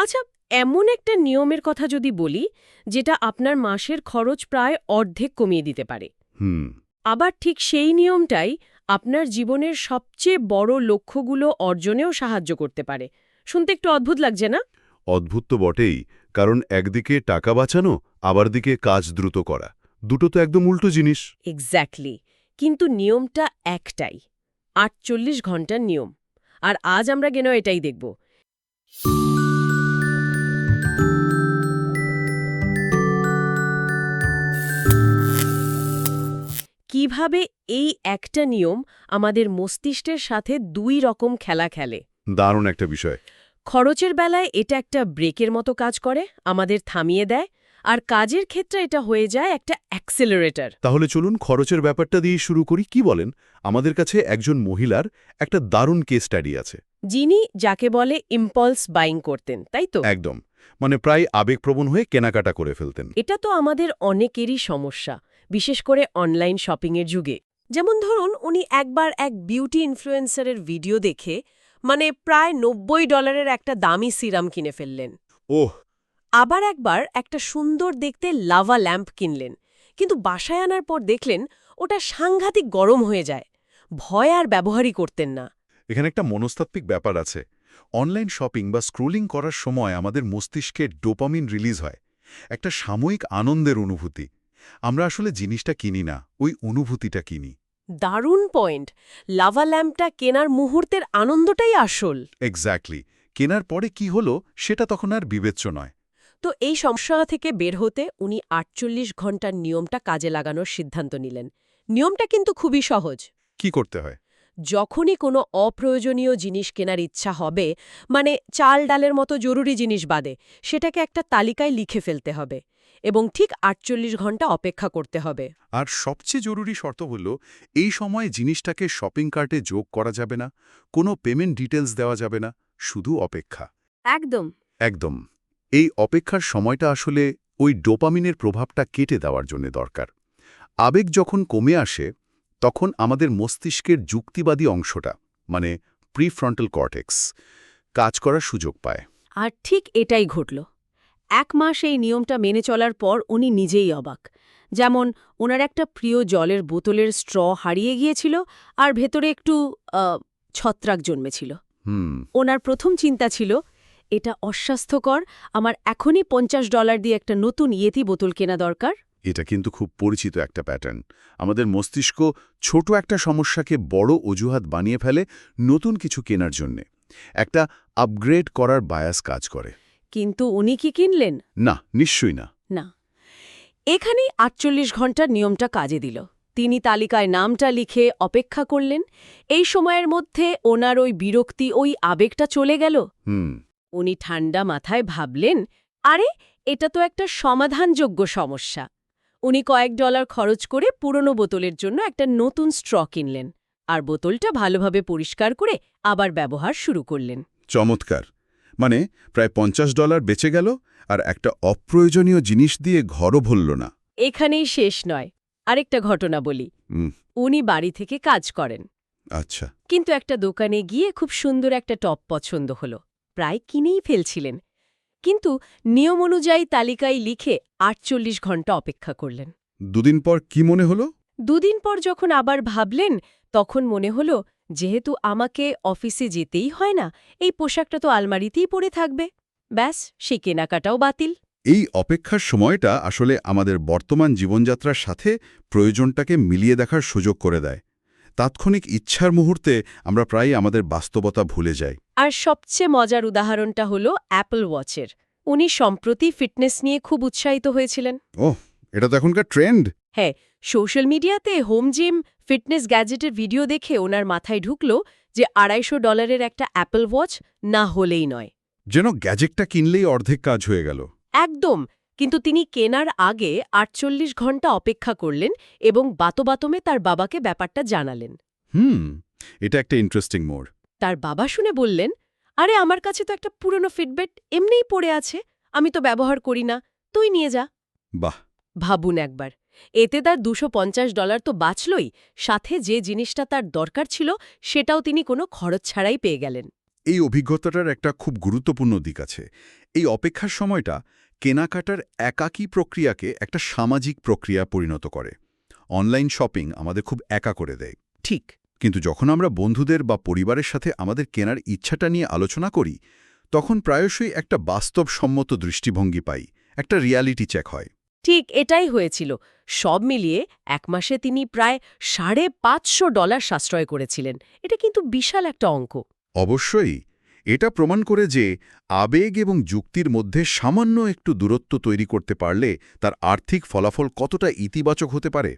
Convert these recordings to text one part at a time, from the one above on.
আচ্ছা এমন একটা নিয়মের কথা যদি বলি যেটা আপনার মাসের খরচ প্রায় অর্ধেক কমিয়ে দিতে পারে। হুম। আবার ঠিক সেই নিয়মটাই আপনার জীবনের সবচেয়ে বড় লক্ষ্যগুলো অর্জনেও সাহায্য করতে পারে। শুনতে একটু অদ্ভুত লাগছে না? অদ্ভুত তো বটেই কারণ একদিকে টাকা বাঁচানো আবার দিকে কাজ দ্রুত করা। দুটো তো একদম উল্টো জিনিস। এক্স্যাক্টলি কিন্তু নিয়মটা একটাই আটচল্লিশ ঘণ্টার নিয়ম। আর আজ আমরা কেন এটাই দেখব? কীভাবে এই একটা নিয়ম আমাদের মস্তিষ্কের সাথে দুই রকম খেলা খেলে? দারুণ একটা বিষয়। খরচের বেলায় এটা একটা ব্রেকের মতো কাজ করে আমাদের থামিয়ে দেয় আর কাজের ক্ষেত্রে এটা হয়ে যায় একটা অ্যাক্সেলারেটর। তাহলে চলুন খরচের ব্যাপারটা দিয়ে শুরু করি কি বলেন? আমাদের কাছে একজন মহিলার একটা দারুণ কেস স্টাডি আছে। যিনি যাকে বলে ইম্পলস বাইং করতেন তাই তো? একদম। মানে প্রায় আবেগপ্রবণ হয়ে কেনাকাটা করে ফেলতেন। এটা তো আমাদের অনেকেরই সমস্যা। বিশেষ করে অনলাইন শপিংয়ের যুগে। যেমন ধরুন উনি একবার এক বিউটি ইনফ্লুয়েন্সারের ভিডিও দেখে মানে প্রায় নব্বই ডলারের একটা দামি সিরাম কিনে ফেললেন। ওহ! আবার একবার একটা সুন্দর দেখতে লাভা ল্যাম্প কিনলেন। কিন্তু বাসায় আনার পর দেখলেন ওটা সাংঘাতিক গরম হয়ে যায়। ভয় আর ব্যবহারই করতেন না। এখানে একটা মনস্তাত্ত্বিক ব্যাপার আছে। অনলাইন শপিং বা স্ক্রোলিং করার সময় আমাদের মস্তিষ্কে ডোপামিন রিলিজ হয়। একটা সাময়িক আনন্দের অনুভূতি। আমরা আসলে জিনিসটা কিনি না ওই অনুভূতিটা কিনি। দারুণ পয়েন্ট। লাভা ল্যাম্পটা কেনার মুহূর্তের আনন্দটাই আসল। এক্স্যাক্টলি কেনার পরে কি হলো সেটা তখন আর বিবেচ্য নয়। তো এই সমস্যা থেকে বের হতে উনি আটচল্লিশ ঘণ্টার নিয়মটা কাজে লাগানোর সিদ্ধান্ত নিলেন। নিয়মটা কিন্তু খুবই সহজ। কি করতে হয়? যখনই কোনো অপ্রয়োজনীয় জিনিস কেনার ইচ্ছা হবে মানে চাল ডালের মতো জরুরি জিনিস বাদে সেটাকে একটা তালিকায় লিখে ফেলতে হবে। এবং ঠিক আটচল্লিশ ঘণ্টা অপেক্ষা করতে হবে। আর সবচেয়ে জরুরি শর্ত হল এই সময় জিনিসটাকে শপিং কার্টে যোগ করা যাবে না কোনো পেমেন্ট ডিটেলস দেওয়া যাবে না শুধু অপেক্ষা। একদম। একদম। এই অপেক্ষার সময়টা আসলে ওই ডোপামিনের প্রভাবটা কেটে দেওয়ার জন্য দরকার। আবেগ যখন কমে আসে তখন আমাদের মস্তিষ্কের যুক্তিবাদী অংশটা মানে প্রিফ্রন্টাল কর্টেক্স কাজ করার সুযোগ পায়। আর ঠিক এটাই ঘটল। এক মাস এই নিয়মটা মেনে চলার পর উনি নিজেই অবাক। যেমন ওনার একটা প্রিয় জলের বোতলের স্ট্র হারিয়ে গিয়েছিল আর ভেতরে একটু ছত্রাক জন্মেছিল। হুম। ওনার প্রথম চিন্তা ছিল এটা অস্বাস্থ্যকর আমার এখনই পঞ্চাশ ডলার দিয়ে একটা নতুন ইয়েতি বোতল কেনা দরকার। এটা কিন্তু খুব পরিচিত একটা প্যাটার্ন। আমাদের মস্তিষ্ক ছোট একটা সমস্যাকে বড় অজুহাত বানিয়ে ফেলে নতুন কিছু কেনার জন্যে। একটা আপগ্রেড করার বায়াস কাজ করে। কিন্তু উনি কি কিনলেন? না নিশ্চয়ই না। না। এখানেই আটচল্লিশ ঘণ্টার নিয়মটা কাজে দিল। তিনি তালিকায় নামটা লিখে অপেক্ষা করলেন। এই সময়ের মধ্যে ওনার ওই বিরক্তি ওই আবেগটা চলে গেল। উনি ঠান্ডা মাথায় ভাবলেন আরে এটা তো একটা সমাধানযোগ্য সমস্যা। উনি কয়েক ডলার খরচ করে পুরনো বোতলের জন্য একটা নতুন স্ট্র কিনলেন। আর বোতলটা ভালোভাবে পরিষ্কার করে আবার ব্যবহার শুরু করলেন। চমৎকার। মানে প্রায় পঞ্চাশ ডলার বেঁচে গেল আর একটা অপ্রয়োজনীয় জিনিস দিয়ে ঘরও ভরল না। এখানেই শেষ নয় আরেকটা ঘটনা বলি। উনি বাড়ি থেকে কাজ করেন। আচ্ছা। কিন্তু একটা দোকানে গিয়ে খুব সুন্দর একটা টপ পছন্দ হলো। প্রায় কিনেই ফেলছিলেন। কিন্তু নিয়ম অনুযায়ী তালিকায় লিখে আটচল্লিশ ঘণ্টা অপেক্ষা করলেন। দুদিন পর কি মনে হলো? দুদিন পর যখন আবার ভাবলেন তখন মনে হলো যেহেতু আমাকে অফিসে যেতেই হয় না এই পোশাকটা তো আলমারিতেই পড়ে থাকবে। ব্যাস সে কেনাকাটাও বাতিল। এই অপেক্ষার সময়টা আসলে আমাদের বর্তমান জীবনযাত্রার সাথে প্রয়োজনটাকে মিলিয়ে দেখার সুযোগ করে দেয়। তাৎক্ষণিক ইচ্ছার মুহূর্তে আমরা প্রায়ই আমাদের বাস্তবতা ভুলে যাই। আর সবচেয়ে মজার উদাহরণটা হলো অ্যাপল ওয়াচের উনি সম্প্রতি ফিটনেস নিয়ে খুব উৎসাহিত হয়েছিলেন। ওহ এটা তো এখনকার ট্রেন্ড। হ্যাঁ সোশ্যাল মিডিয়াতে হোম জিম ফিটনেস গ্যাজেটের ভিডিও দেখে ওনার মাথায় ঢুকল যে আড়াইশো ডলারের একটা অ্যাপল ওয়াচ না হলেই নয়। যেন গ্যাজেটটা কিনলেই অর্ধেক কাজ হয়ে গেল। একদম কিন্তু তিনি কেনার আগে আটচল্লিশ ঘণ্টা অপেক্ষা করলেন এবং বাতবাতমে তার বাবাকে ব্যাপারটা জানালেন। হুম এটা একটা ইন্টারেস্টিং মোড়। তার বাবা শুনে বললেন আরে আমার কাছে তো একটা পুরনো ফিটবেট এমনিই পড়ে আছে আমি তো ব্যবহার করি না তুই নিয়ে যা। বাহ। ভাবুন একবার। এতে তার দুশো ডলার তো বাঁচলই সাথে যে জিনিসটা তার দরকার ছিল সেটাও তিনি কোনো খরচ ছাড়াই পেয়ে গেলেন। এই অভিজ্ঞতাটার একটা খুব গুরুত্বপূর্ণ দিক আছে। এই অপেক্ষার সময়টা কেনাকাটার একাকী প্রক্রিয়াকে একটা সামাজিক প্রক্রিয়া পরিণত করে। অনলাইন শপিং আমাদের খুব একা করে দেয়। ঠিক। কিন্তু যখন আমরা বন্ধুদের বা পরিবারের সাথে আমাদের কেনার ইচ্ছাটা নিয়ে আলোচনা করি তখন প্রায়শই একটা বাস্তবসম্মত দৃষ্টিভঙ্গি পাই একটা রিয়ালিটি চেক হয়। ঠিক এটাই হয়েছিল। সব মিলিয়ে এক মাসে তিনি প্রায় সাড়ে পাঁচশো ডলার সাশ্রয় করেছিলেন। এটা কিন্তু বিশাল একটা অঙ্ক। অবশ্যই। এটা প্রমাণ করে যে আবেগ এবং যুক্তির মধ্যে সামান্য একটু দূরত্ব তৈরি করতে পারলে তার আর্থিক ফলাফল কতটা ইতিবাচক হতে পারে?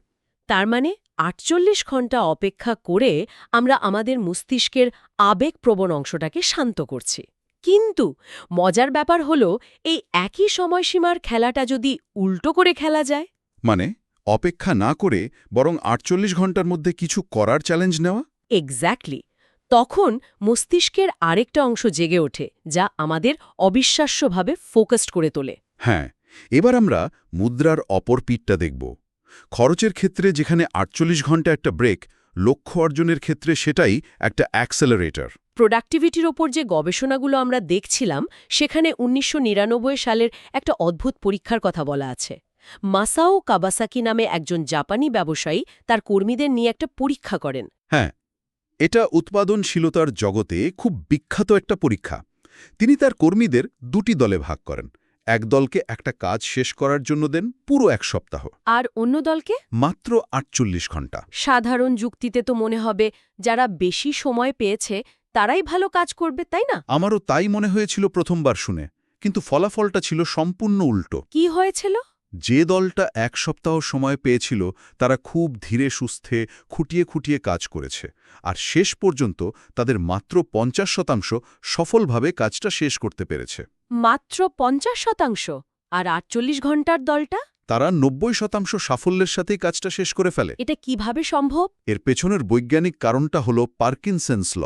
তার মানে আটচল্লিশ ঘণ্টা অপেক্ষা করে আমরা আমাদের মস্তিষ্কের আবেগপ্রবণ অংশটাকে শান্ত করছি। কিন্তু মজার ব্যাপার হলো এই একই সময়সীমার খেলাটা যদি উল্টো করে খেলা যায়। মানে? অপেক্ষা না করে বরং আটচল্লিশ ঘণ্টার মধ্যে কিছু করার চ্যালেঞ্জ নেওয়া? এক্স্যাক্টলি তখন মস্তিষ্কের আরেকটা অংশ জেগে ওঠে যা আমাদের অবিশ্বাস্যভাবে ফোকাসড করে তোলে। হ্যাঁ এবার আমরা মুদ্রার অপর পিঠটা দেখব। খরচের ক্ষেত্রে যেখানে আটচল্লিশ ঘণ্টা একটা ব্রেক লক্ষ্য অর্জনের ক্ষেত্রে সেটাই একটা অ্যাক্সেলারেটর প্রোডাক্টিভিটির ওপর যে গবেষণাগুলো আমরা দেখছিলাম সেখানে উনিশশো নিরানব্বই সালের একটা অদ্ভুত পরীক্ষার কথা বলা আছে। মাসাও কাবাসাকি নামে একজন জাপানি ব্যবসায়ী তার কর্মীদের নিয়ে একটা পরীক্ষা করেন। হ্যাঁ এটা উৎপাদনশীলতার জগতে খুব বিখ্যাত একটা পরীক্ষা। তিনি তার কর্মীদের দুটি দলে ভাগ করেন। এক দলকে একটা কাজ শেষ করার জন্য দেন পুরো এক সপ্তাহ। আর অন্য দলকে? মাত্র আটচল্লিশ ঘণ্টা। সাধারণ যুক্তিতে তো মনে হবে যারা বেশি সময় পেয়েছে তারাই ভালো কাজ করবে তাই না? আমারও তাই মনে হয়েছিল প্রথমবার শুনে কিন্তু ফলাফলটা ছিল সম্পূর্ণ উল্টো। কি হয়েছিল? যে দলটা এক সপ্তাহ সময় পেয়েছিল তারা খুব ধীরে সুস্থে খুঁটিয়ে খুঁটিয়ে কাজ করেছে। আর শেষ পর্যন্ত তাদের মাত্র পঞ্চাশ শতাংশ সফলভাবে কাজটা শেষ করতে পেরেছে। মাত্র পঞ্চাশ শতাংশ? আর আটচল্লিশ ঘণ্টার দলটা? তারা নব্বই শতাংশ সাফল্যের সাথেই কাজটা শেষ করে ফেলে। এটা কীভাবে সম্ভব? এর পেছনের বৈজ্ঞানিক কারণটা হল পার্কিনসেন্স ল।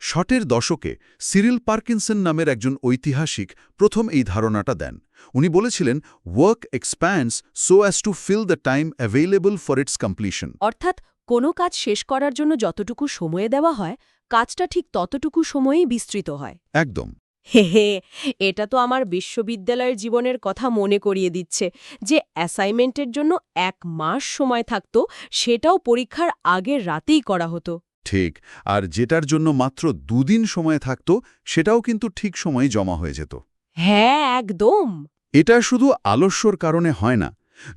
শটের দশকে সিরিল পার্কিনসন নামের একজন ঐতিহাসিক প্রথম এই ধারণাটা দেন। উনি বলেছিলেন work expands so as to fill the time available for its completion অর্থাৎ কোনো কাজ শেষ করার জন্য যতটুকু সময়ে দেওয়া হয় কাজটা ঠিক ততটুকু সময়েই বিস্তৃত হয়। একদম। হে হে এটা তো আমার বিশ্ববিদ্যালয়ের জীবনের কথা মনে করিয়ে দিচ্ছে যে অ্যাসাইনমেন্টের জন্য এক মাস সময় থাকত সেটাও পরীক্ষার আগের রাতেই করা হতো। ঠিক আর যেটার জন্য মাত্র দুদিন সময় থাকত সেটাও কিন্তু ঠিক সময়ে জমা হয়ে যেত। হ্যাঁ একদম। এটা শুধু আলস্যর কারণে হয় না।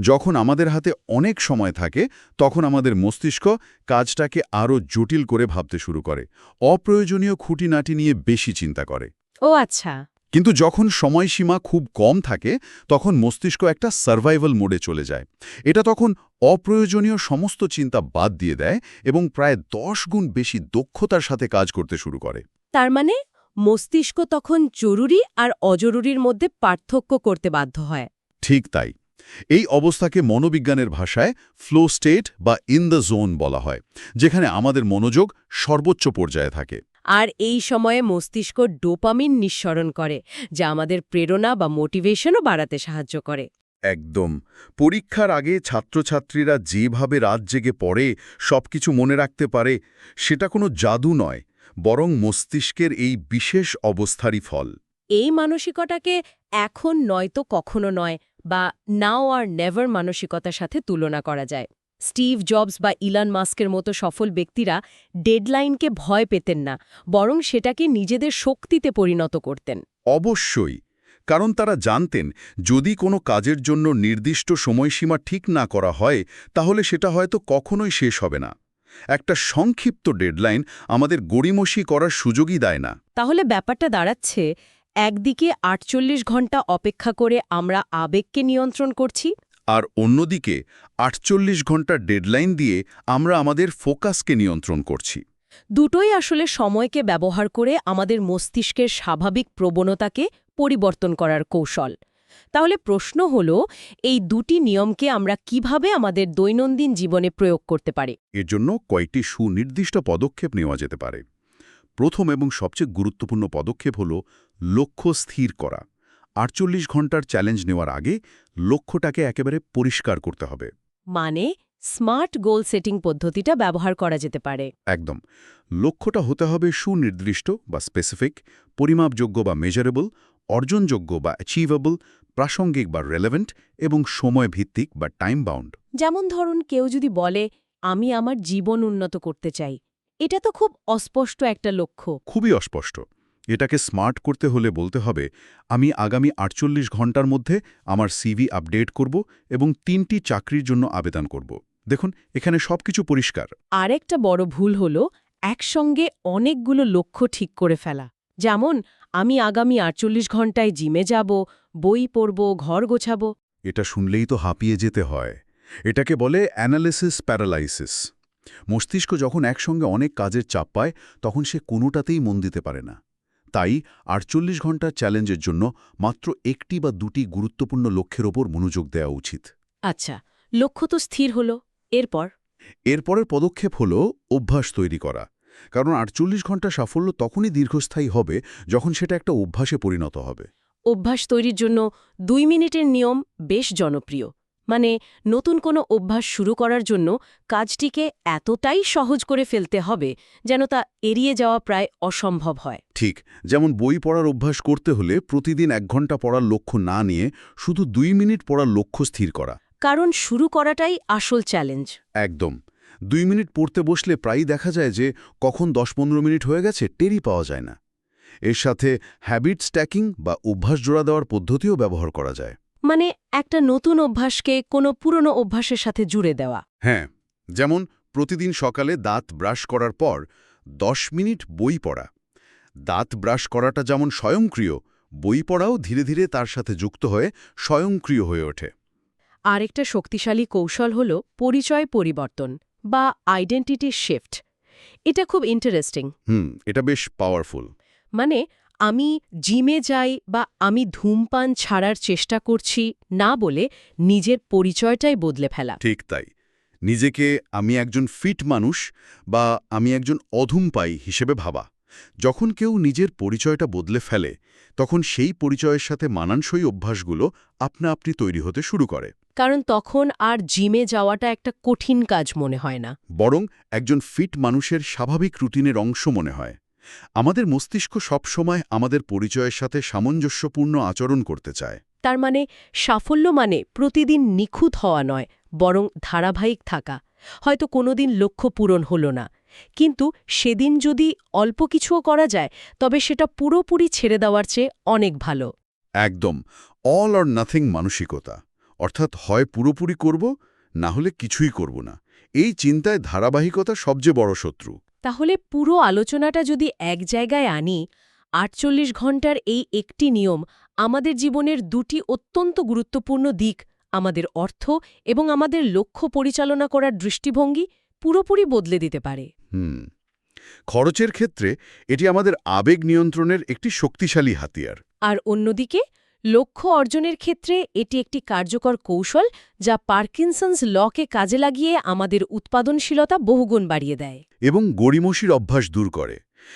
যখন আমাদের হাতে অনেক সময় থাকে তখন আমাদের মস্তিষ্ক কাজটাকে আরও জটিল করে ভাবতে শুরু করে। অপ্রয়োজনীয় খুঁটিনাটি নিয়ে বেশি চিন্তা করে। ও আচ্ছা। কিন্তু যখন সময়সীমা খুব কম থাকে তখন মস্তিষ্ক একটা সার্ভাইভাল মোডে চলে যায়। এটা তখন অপ্রয়োজনীয় সমস্ত চিন্তা বাদ দিয়ে দেয় এবং প্রায় দশ গুণ বেশি দক্ষতার সাথে কাজ করতে শুরু করে। তার মানে? মস্তিষ্ক তখন জরুরি আর অজরুরির মধ্যে পার্থক্য করতে বাধ্য হয়। ঠিক তাই। এই অবস্থাকে মনোবিজ্ঞানের ভাষায় ফ্লো স্টেট বা ইন দ্য জোন বলা হয় যেখানে আমাদের মনোযোগ সর্বোচ্চ পর্যায়ে থাকে। আর এই সময়ে মস্তিষ্ক ডোপামিন নিঃসরণ করে যা আমাদের প্রেরণা বা মোটিভেশনও বাড়াতে সাহায্য করে। একদম। পরীক্ষার আগে ছাত্রছাত্রীরা যেভাবে রাত জেগে পড়ে সবকিছু মনে রাখতে পারে সেটা কোনো জাদু নয়। বরং মস্তিষ্কের এই বিশেষ অবস্থারই ফল। এই মানসিকতাকে এখন নয়তো কখনো নয় বা নাও আর নেভার মানসিকতার সাথে তুলনা করা যায়। স্টিভ জবস বা ইলান মাস্কের মতো সফল ব্যক্তিরা ডেডলাইনকে ভয় পেতেন না বরং সেটাকে নিজেদের শক্তিতে পরিণত করতেন। অবশ্যই কারণ তারা জানতেন যদি কোনো কাজের জন্য নির্দিষ্ট সময়সীমা ঠিক না করা হয় তাহলে সেটা হয়তো কখনোই শেষ হবে না। একটা সংক্ষিপ্ত ডেডলাইন আমাদের গড়িমসি করার সুযোগই দেয় না। তাহলে ব্যাপারটা দাঁড়াচ্ছে একদিকে আটচল্লিশ ঘণ্টা অপেক্ষা করে আমরা আবেগকে নিয়ন্ত্রণ করছি। আর অন্যদিকে আটচল্লিশ ঘণ্টার ডেডলাইন দিয়ে আমরা আমাদের ফোকাসকে নিয়ন্ত্রণ করছি। দুটোই আসলে সময়কে ব্যবহার করে আমাদের মস্তিষ্কের স্বাভাবিক প্রবণতাকে পরিবর্তন করার কৌশল। তাহলে প্রশ্ন হল এই দুটি নিয়মকে আমরা কীভাবে আমাদের দৈনন্দিন জীবনে প্রয়োগ করতে পারি? এর জন্য কয়েকটি সুনির্দিষ্ট পদক্ষেপ নেওয়া যেতে পারে। প্রথম এবং সবচেয়ে গুরুত্বপূর্ণ পদক্ষেপ হল লক্ষ্য স্থির করা। আটচল্লিশ ঘণ্টার চ্যালেঞ্জ নেওয়ার আগে লক্ষ্যটাকে একেবারে পরিষ্কার করতে হবে। মানে স্মার্ট গোল সেটিং পদ্ধতিটা ব্যবহার করা যেতে পারে। একদম। লক্ষ্যটা হতে হবে সুনির্দিষ্ট বা স্পেসিফিক পরিমাপযোগ্য বা মেজারেবল অর্জনযোগ্য বা অ্যাচিভেবল প্রাসঙ্গিক বা রেলেভেন্ট এবং সময় ভিত্তিক বা টাইম বাউন্ড যেমন ধরুন কেউ যদি বলে আমি আমার জীবন উন্নত করতে চাই। এটা তো খুব অস্পষ্ট একটা লক্ষ্য। খুবই অস্পষ্ট। এটাকে স্মার্ট করতে হলে বলতে হবে আমি আগামী আটচল্লিশ ঘণ্টার মধ্যে আমার সিভি আপডেট করব এবং তিনটি চাকরির জন্য আবেদন করব। দেখুন এখানে সবকিছু পরিষ্কার। আরেকটা বড় ভুল হল একসঙ্গে অনেকগুলো লক্ষ্য ঠিক করে ফেলা। যেমন আমি আগামী আটচল্লিশ ঘন্টায় জিমে যাব বই পড়ব ঘর গোছাবো। এটা শুনলেই তো হাঁপিয়ে যেতে হয়। এটাকে বলে অ্যানালিসিস প্যারালাইসিস। মস্তিষ্ক যখন একসঙ্গে অনেক কাজের চাপ পায় তখন সে কোনোটাতেই মন দিতে পারে না। তাই আটচল্লিশ ঘণ্টার চ্যালেঞ্জের জন্য মাত্র একটি বা দুটি গুরুত্বপূর্ণ লক্ষ্যের ওপর মনোযোগ দেওয়া উচিত। আচ্ছা লক্ষ্য তো স্থির হল এরপর? এরপরের পদক্ষেপ হল অভ্যাস তৈরি করা। কারণ আটচল্লিশ ঘণ্টা সাফল্য তখনই দীর্ঘস্থায়ী হবে যখন সেটা একটা অভ্যাসে পরিণত হবে। অভ্যাস তৈরির জন্য দুই মিনিটের নিয়ম বেশ জনপ্রিয়। মানে নতুন কোনো অভ্যাস শুরু করার জন্য কাজটিকে এতটাই সহজ করে ফেলতে হবে যেন তা এড়িয়ে যাওয়া প্রায় অসম্ভব হয়। ঠিক যেমন বই পড়ার অভ্যাস করতে হলে প্রতিদিন এক ঘণ্টা পড়ার লক্ষ্য না নিয়ে শুধু দুই মিনিট পড়ার লক্ষ্য স্থির করা। কারণ শুরু করাটাই আসল চ্যালেঞ্জ একদম। দুই মিনিট পড়তে বসলে প্রায়ই দেখা যায় যে কখন দশ পনেরো মিনিট হয়ে গেছে টেরি পাওয়া যায় না। এর সাথে হ্যাবিট স্ট্যাকিং বা অভ্যাস জোড়া দেওয়ার পদ্ধতিও ব্যবহার করা যায়। মানে একটা নতুন অভ্যাসকে কোনো পুরনো অভ্যাসের সাথে জুড়ে দেওয়া। হ্যাঁ যেমন প্রতিদিন সকালে দাঁত ব্রাশ করার পর দশ মিনিট বই পড়া। দাঁত ব্রাশ করাটা যেমন স্বয়ংক্রিয় বই পড়াও ধীরে ধীরে তার সাথে যুক্ত হয়ে স্বয়ংক্রিয় হয়ে ওঠে। আরেকটা শক্তিশালী কৌশল হল পরিচয় পরিবর্তন। বা আইডেন্টিটি শিফট এটা খুব ইন্টারেস্টিং হুম এটা বেশ পাওয়ারফুল মানে আমি জিমে যাই বা আমি ধূমপান ছাড়ার চেষ্টা করছি না বলে নিজের পরিচয়টাই বদলে ফেলা। ঠিক তাই। নিজেকে আমি একজন ফিট মানুষ বা আমি একজন অধূমপাই হিসেবে ভাবা। যখন কেউ নিজের পরিচয়টা বদলে ফেলে তখন সেই পরিচয়ের সাথে মানানসই অভ্যাসগুলো আপনা আপনি তৈরি হতে শুরু করে। কারণ তখন আর জিমে যাওয়াটা একটা কঠিন কাজ মনে হয় না। বরং একজন ফিট মানুষের স্বাভাবিক রুটিনের অংশ মনে হয়। আমাদের মস্তিষ্ক সবসময় আমাদের পরিচয়ের সাথে সামঞ্জস্যপূর্ণ আচরণ করতে চায়। তার মানে সাফল্য মানে প্রতিদিন নিখুঁত হওয়া নয় বরং ধারাবাহিক থাকা। হয়তো কোনোদিন লক্ষ্য পূরণ হল না। কিন্তু সেদিন যদি অল্প কিছুও করা যায় তবে সেটা পুরোপুরি ছেড়ে দেওয়ার চেয়ে অনেক ভালো। একদম অল অর নাথিং মানসিকতা। অর্থাৎ হয় পুরোপুরি করব না হলে কিছুই করব না। এই চিন্তায় ধারাবাহিকতা সবচেয়ে বড় শত্রু। তাহলে পুরো আলোচনাটা যদি এক জায়গায় আনি আটচল্লিশ ঘণ্টার এই একটি নিয়ম আমাদের জীবনের দুটি অত্যন্ত গুরুত্বপূর্ণ দিক আমাদের অর্থ এবং আমাদের লক্ষ্য পরিচালনা করার দৃষ্টিভঙ্গি পুরোপুরি বদলে দিতে পারে। হুম। খরচের ক্ষেত্রে এটি আমাদের আবেগ নিয়ন্ত্রণের একটি শক্তিশালী হাতিয়ার। আর অন্যদিকে লক্ষ্য অর্জনের ক্ষেত্রে এটি একটি কার্যকর কৌশল যা পার্কিনসন্স লকে কাজে লাগিয়ে আমাদের উৎপাদনশীলতা বহুগুণ বাড়িয়ে দেয়। এবং গড়িমসির অভ্যাস দূর করে।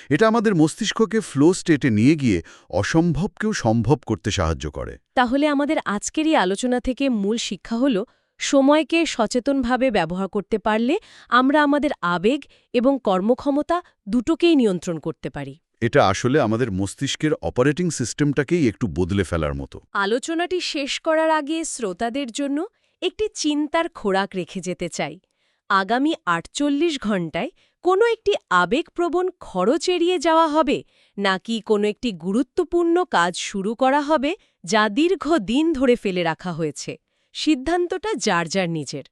এটা আমাদের মস্তিষ্ককে ফ্লো স্টেটে নিয়ে গিয়ে অসম্ভবকেও সম্ভব করতে সাহায্য করে। তাহলে আমাদের আজকের এই আলোচনা থেকে মূল শিক্ষা হল সময়কে সচেতনভাবে ব্যবহার করতে পারলে আমরা আমাদের আবেগ এবং কর্মক্ষমতা দুটোকেই নিয়ন্ত্রণ করতে পারি। এটা আসলে আমাদের মস্তিষ্কের অপারেটিং সিস্টেমটাকেই একটু বদলে ফেলার মতো। আলোচনাটি শেষ করার আগে শ্রোতাদের জন্য একটি চিন্তার খোরাক রেখে যেতে চাই। আগামী আটচল্লিশ ঘণ্টায় কোনো একটি আবেগপ্রবণ খরচ এড়িয়ে যাওয়া হবে, নাকি কোনো একটি গুরুত্বপূর্ণ কাজ শুরু করা হবে যা দীর্ঘ দিন ধরে ফেলে রাখা হয়েছে? সিদ্ধান্তটা যার যার নিজের।